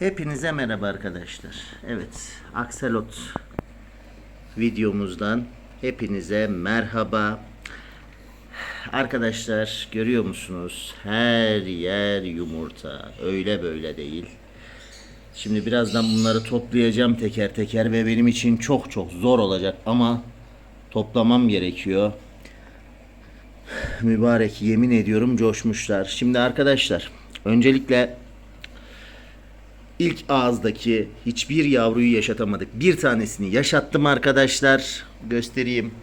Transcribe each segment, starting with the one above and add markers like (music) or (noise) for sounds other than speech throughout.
Hepinize merhaba arkadaşlar. Evet, Axelot videomuzdan hepinize merhaba. Arkadaşlar görüyor musunuz? Her yer yumurta. Öyle böyle değil. Şimdi birazdan bunları toplayacağım teker teker ve benim için çok çok zor olacak ama toplamam gerekiyor. Mübarek yemin ediyorum coşmuşlar. Şimdi arkadaşlar öncelikle ilk ağızdaki hiçbir yavruyu yaşatamadık. Bir tanesini yaşattım arkadaşlar. Göstereyim.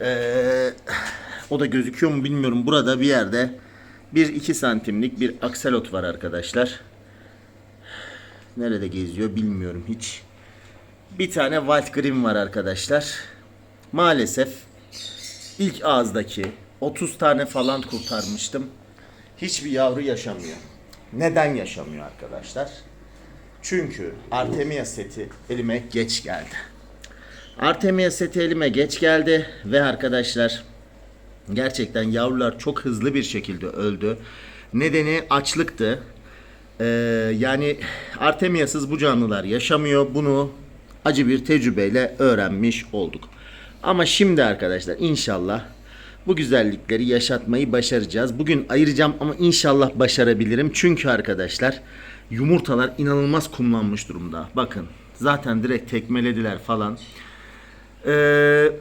Ee, o da gözüküyor mu bilmiyorum. Burada bir yerde 1-2 santimlik bir akselot var arkadaşlar. Nerede geziyor bilmiyorum hiç. Bir tane White Green var arkadaşlar. Maalesef ilk ağızdaki 30 tane falan kurtarmıştım. Hiçbir yavru yaşamıyor. Neden yaşamıyor arkadaşlar? Çünkü Artemia seti elime geç geldi. Artemia seti elime geç geldi ve arkadaşlar gerçekten yavrular çok hızlı bir şekilde öldü. Nedeni açlıktı. Ee, yani Artemia'sız bu canlılar yaşamıyor. Bunu acı bir tecrübeyle öğrenmiş olduk. Ama şimdi arkadaşlar inşallah bu güzellikleri yaşatmayı başaracağız. Bugün ayıracağım ama inşallah başarabilirim. Çünkü arkadaşlar yumurtalar inanılmaz kumlanmış durumda. Bakın zaten direkt tekmelediler falan. Ee,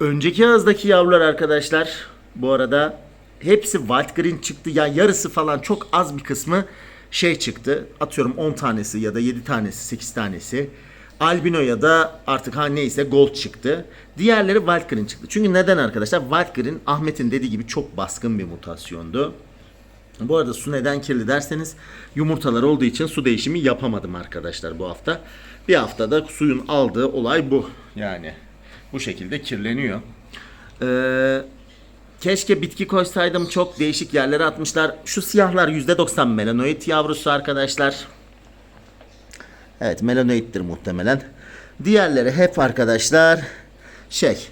önceki ağızdaki yavrular arkadaşlar bu arada hepsi white green çıktı. Yani yarısı falan çok az bir kısmı şey çıktı. Atıyorum 10 tanesi ya da 7 tanesi 8 tanesi. Albino ya da artık ha neyse gold çıktı. Diğerleri white green çıktı. Çünkü neden arkadaşlar? White green Ahmet'in dediği gibi çok baskın bir mutasyondu. Bu arada su neden kirli derseniz yumurtalar olduğu için su değişimi yapamadım arkadaşlar bu hafta. Bir haftada suyun aldığı olay bu. Yani bu şekilde kirleniyor. Ee, keşke bitki koysaydım çok değişik yerlere atmışlar. Şu siyahlar %90 melanoid yavrusu arkadaşlar. Evet melanoiddir muhtemelen. Diğerleri hep arkadaşlar şey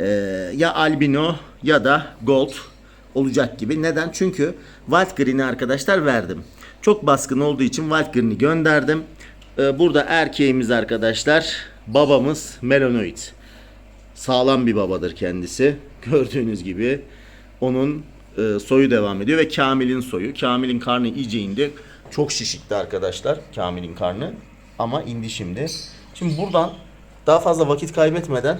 e, ya albino ya da gold olacak gibi. Neden? Çünkü White Green'i arkadaşlar verdim. Çok baskın olduğu için White Green'i gönderdim. E, burada erkeğimiz arkadaşlar babamız melanoid. Sağlam bir babadır kendisi. (laughs) Gördüğünüz gibi onun e, soyu devam ediyor ve Kamil'in soyu. Kamil'in karnı iyice indi. Çok şişikti arkadaşlar Kamil'in karnı. Ama indi şimdi. Şimdi buradan daha fazla vakit kaybetmeden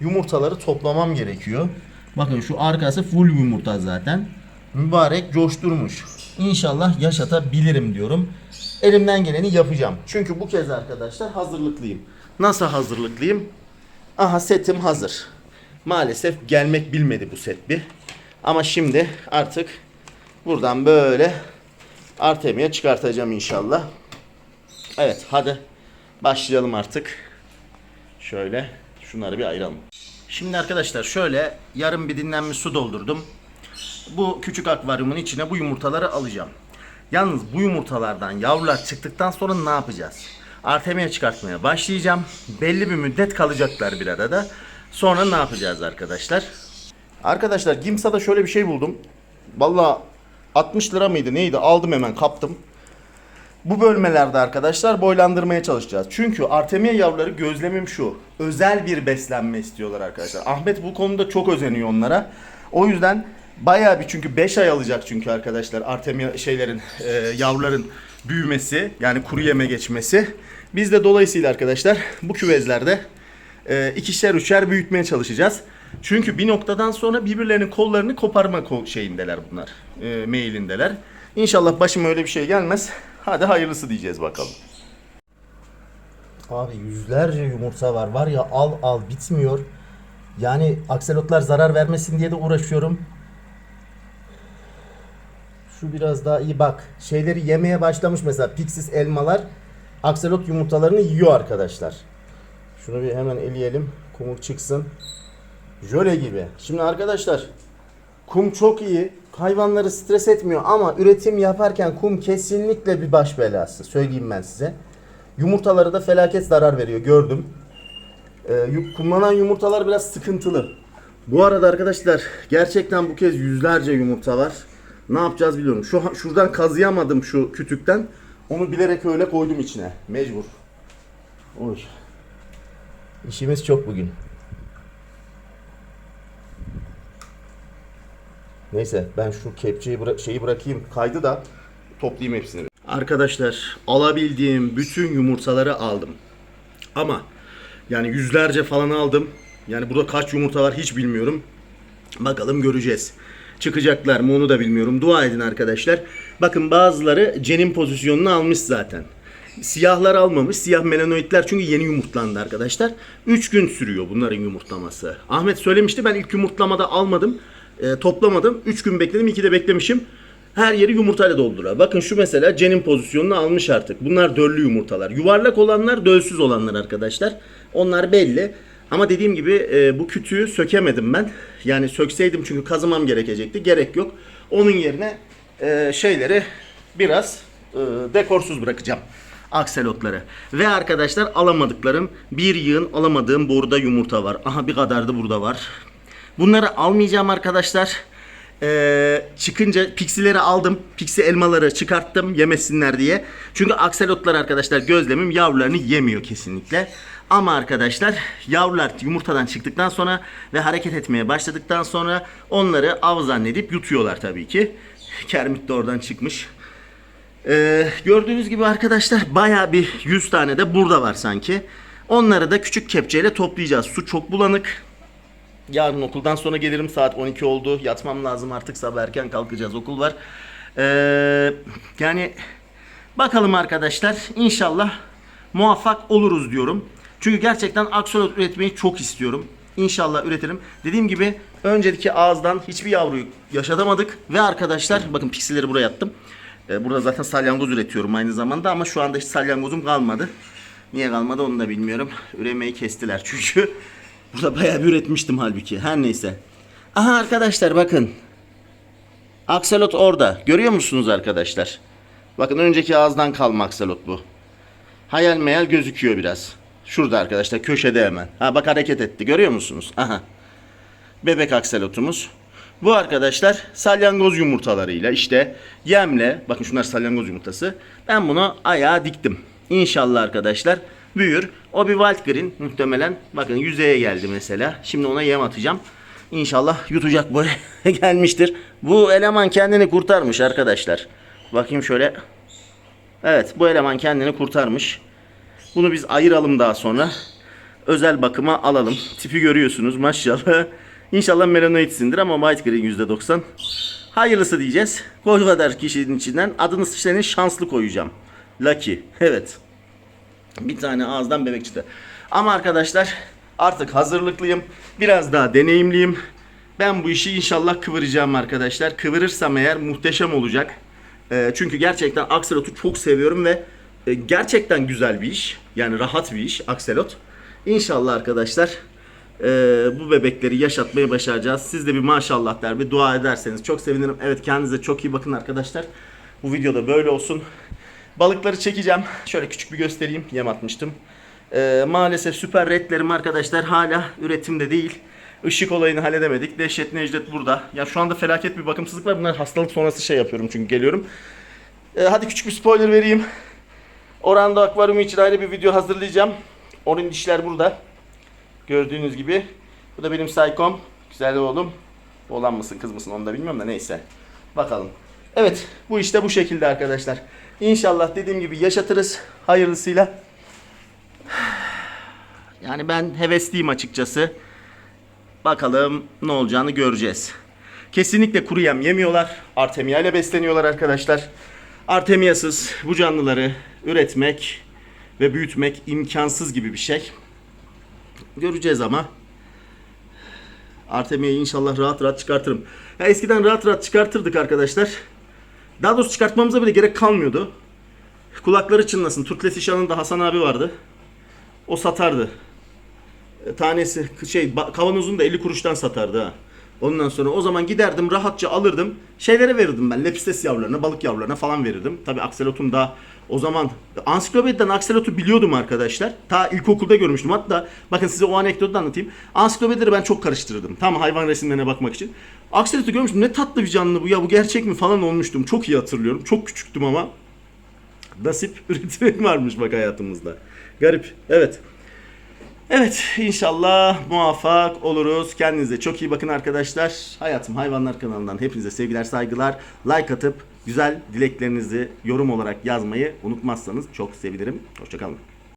yumurtaları toplamam gerekiyor. Bakın şu arkası full yumurta zaten. Mübarek coşturmuş. İnşallah yaşatabilirim diyorum. Elimden geleni yapacağım. Çünkü bu kez arkadaşlar hazırlıklıyım. Nasıl hazırlıklıyım? Aha setim hazır. Maalesef gelmek bilmedi bu set bir. Ama şimdi artık buradan böyle Artemia çıkartacağım inşallah. Evet hadi başlayalım artık. Şöyle şunları bir ayıralım. Şimdi arkadaşlar şöyle yarım bir dinlenmiş su doldurdum. Bu küçük akvaryumun içine bu yumurtaları alacağım. Yalnız bu yumurtalardan yavrular çıktıktan sonra ne yapacağız? Artemia çıkartmaya başlayacağım. Belli bir müddet kalacaklar bir arada. Sonra ne yapacağız arkadaşlar? Arkadaşlar Gimsa'da şöyle bir şey buldum. Valla 60 lira mıydı neydi aldım hemen kaptım. Bu bölmelerde arkadaşlar boylandırmaya çalışacağız. Çünkü Artemia yavruları gözlemim şu. Özel bir beslenme istiyorlar arkadaşlar. Ahmet bu konuda çok özeniyor onlara. O yüzden bayağı bir çünkü 5 ay alacak çünkü arkadaşlar Artemia şeylerin e, yavruların büyümesi yani kuru yeme geçmesi. Biz de dolayısıyla arkadaşlar bu küvezlerde e, ikişer üçer büyütmeye çalışacağız. Çünkü bir noktadan sonra birbirlerinin kollarını koparma şeyindeler bunlar. E, meylindeler. İnşallah başıma öyle bir şey gelmez. Hadi hayırlısı diyeceğiz bakalım. Abi yüzlerce yumurta var. Var ya al al bitmiyor. Yani akselotlar zarar vermesin diye de uğraşıyorum. Şu biraz daha iyi bak. Şeyleri yemeye başlamış mesela Pixis elmalar akselot yumurtalarını yiyor arkadaşlar. Şunu bir hemen eleyelim. Kumuk çıksın. Jöle gibi. Şimdi arkadaşlar kum çok iyi. Hayvanları stres etmiyor ama üretim yaparken kum kesinlikle bir baş belası. Söyleyeyim ben size. Yumurtaları da felaket zarar veriyor gördüm. Ee, kumlanan yumurtalar biraz sıkıntılı. Bu arada arkadaşlar gerçekten bu kez yüzlerce yumurta var. Ne yapacağız biliyorum. Şu şuradan kazıyamadım şu kütükten. Onu bilerek öyle koydum içine. Mecbur. Oy. İşimiz çok bugün. Neyse ben şu kepçeyi bıra- şeyi bırakayım kaydı da toplayayım hepsini. Arkadaşlar alabildiğim bütün yumurtaları aldım. Ama yani yüzlerce falan aldım. Yani burada kaç yumurta var hiç bilmiyorum. Bakalım göreceğiz. Çıkacaklar mı onu da bilmiyorum. Dua edin arkadaşlar. Bakın bazıları cenin pozisyonunu almış zaten. Siyahlar almamış. Siyah melanoidler çünkü yeni yumurtlandı arkadaşlar. 3 gün sürüyor bunların yumurtlaması. Ahmet söylemişti ben ilk yumurtlamada almadım. E, toplamadım. 3 gün bekledim. 2 de beklemişim. Her yeri yumurtayla dolduruyor. Bakın şu mesela cenin pozisyonunu almış artık. Bunlar döllü yumurtalar. Yuvarlak olanlar dölsüz olanlar arkadaşlar. Onlar belli. Ama dediğim gibi e, bu kütüğü sökemedim ben. Yani sökseydim çünkü kazımam gerekecekti. Gerek yok. Onun yerine e, şeyleri biraz e, dekorsuz bırakacağım. Akselotları. Ve arkadaşlar alamadıklarım bir yığın alamadığım burada yumurta var. Aha bir kadar da burada var. Bunları almayacağım arkadaşlar. Ee, çıkınca piksileri aldım. Piksi elmaları çıkarttım yemesinler diye. Çünkü akselotlar arkadaşlar gözlemim yavrularını yemiyor kesinlikle. Ama arkadaşlar yavrular yumurtadan çıktıktan sonra ve hareket etmeye başladıktan sonra onları av zannedip yutuyorlar tabii ki. Kermit de oradan çıkmış. Ee, gördüğünüz gibi arkadaşlar baya bir 100 tane de burada var sanki. Onları da küçük kepçeyle toplayacağız. Su çok bulanık. Yarın okuldan sonra gelirim saat 12 oldu. Yatmam lazım artık sabah erken kalkacağız okul var. Ee, yani bakalım arkadaşlar inşallah muvaffak oluruz diyorum. Çünkü gerçekten aksolot üretmeyi çok istiyorum. İnşallah üretirim. Dediğim gibi önceki ağızdan hiçbir yavruyu yaşatamadık. Ve arkadaşlar bakın piksileri buraya attım. Ee, burada zaten salyangoz üretiyorum aynı zamanda ama şu anda hiç salyangozum kalmadı. Niye kalmadı onu da bilmiyorum. Üremeyi kestiler çünkü. (laughs) Burada bayağı bir üretmiştim halbuki. Her neyse. Aha arkadaşlar bakın. Akselot orada. Görüyor musunuz arkadaşlar? Bakın önceki ağızdan kalma akselot bu. Hayal meyal gözüküyor biraz. Şurada arkadaşlar köşede hemen. Ha bak hareket etti. Görüyor musunuz? Aha. Bebek akselotumuz. Bu arkadaşlar salyangoz yumurtalarıyla işte yemle bakın şunlar salyangoz yumurtası. Ben bunu ayağa diktim. İnşallah arkadaşlar büyür. O bir wild green muhtemelen. Bakın yüzeye geldi mesela. Şimdi ona yem atacağım. İnşallah yutacak boy (laughs) gelmiştir. Bu eleman kendini kurtarmış arkadaşlar. Bakayım şöyle. Evet bu eleman kendini kurtarmış. Bunu biz ayıralım daha sonra. Özel bakıma alalım. Tipi görüyorsunuz maşallah. (laughs) İnşallah melanoidsindir ama white green %90. Hayırlısı diyeceğiz. Koy kadar kişinin içinden adını senin şanslı koyacağım. Lucky. (laughs) Evet. Bir tane ağızdan bebek çıktı. Ama arkadaşlar artık hazırlıklıyım. Biraz daha deneyimliyim. Ben bu işi inşallah kıvıracağım arkadaşlar. Kıvırırsam eğer muhteşem olacak. Ee, çünkü gerçekten akselotu çok seviyorum ve e, gerçekten güzel bir iş. Yani rahat bir iş akselot. İnşallah arkadaşlar e, bu bebekleri yaşatmayı başaracağız. Siz de bir maşallah der, bir dua ederseniz çok sevinirim. Evet kendinize çok iyi bakın arkadaşlar. Bu videoda böyle olsun. Balıkları çekeceğim. Şöyle küçük bir göstereyim. Yem atmıştım. Ee, maalesef süper redlerim arkadaşlar hala üretimde değil. Işık olayını halledemedik. Dehşet Necdet burada. Ya şu anda felaket bir bakımsızlık var. Bunlar hastalık sonrası şey yapıyorum çünkü geliyorum. Ee, hadi küçük bir spoiler vereyim. Oranda akvaryumu için ayrı bir video hazırlayacağım. Onun dişler burada. Gördüğünüz gibi. Bu da benim saykom. Güzel oğlum. Oğlan mısın kız mısın onu da bilmiyorum da neyse. Bakalım. Evet bu işte bu şekilde arkadaşlar. İnşallah dediğim gibi yaşatırız hayırlısıyla. Yani ben hevesliyim açıkçası. Bakalım ne olacağını göreceğiz. Kesinlikle kuru yem yemiyorlar. Artemia ile besleniyorlar arkadaşlar. Artemiasız bu canlıları üretmek ve büyütmek imkansız gibi bir şey. Göreceğiz ama. Artemia'yı inşallah rahat rahat çıkartırım. Ya eskiden rahat rahat çıkartırdık arkadaşlar. Daha doğrusu çıkartmamıza bile gerek kalmıyordu. Kulakları çınlasın. Turkles İşan'ın da Hasan abi vardı. O satardı. E, Tanesi şey kavanozunu da 50 kuruştan satardı ha. Ondan sonra o zaman giderdim rahatça alırdım. Şeylere verirdim ben. Lepistes yavrularına, balık yavrularına falan verirdim. Tabi akselotum da o zaman ansiklopediden akselotu biliyordum arkadaşlar. Ta ilkokulda görmüştüm. Hatta bakın size o anekdotu anlatayım. Ansiklopedileri ben çok karıştırırdım. Tam hayvan resimlerine bakmak için. Akselotu görmüştüm. Ne tatlı bir canlı bu ya bu gerçek mi falan olmuştum. Çok iyi hatırlıyorum. Çok küçüktüm ama. Nasip (laughs) üretimi varmış bak hayatımızda. Garip. Evet. Evet inşallah muvaffak oluruz. Kendinize çok iyi bakın arkadaşlar. Hayatım Hayvanlar kanalından hepinize sevgiler saygılar. Like atıp güzel dileklerinizi yorum olarak yazmayı unutmazsanız çok sevinirim. Hoşçakalın.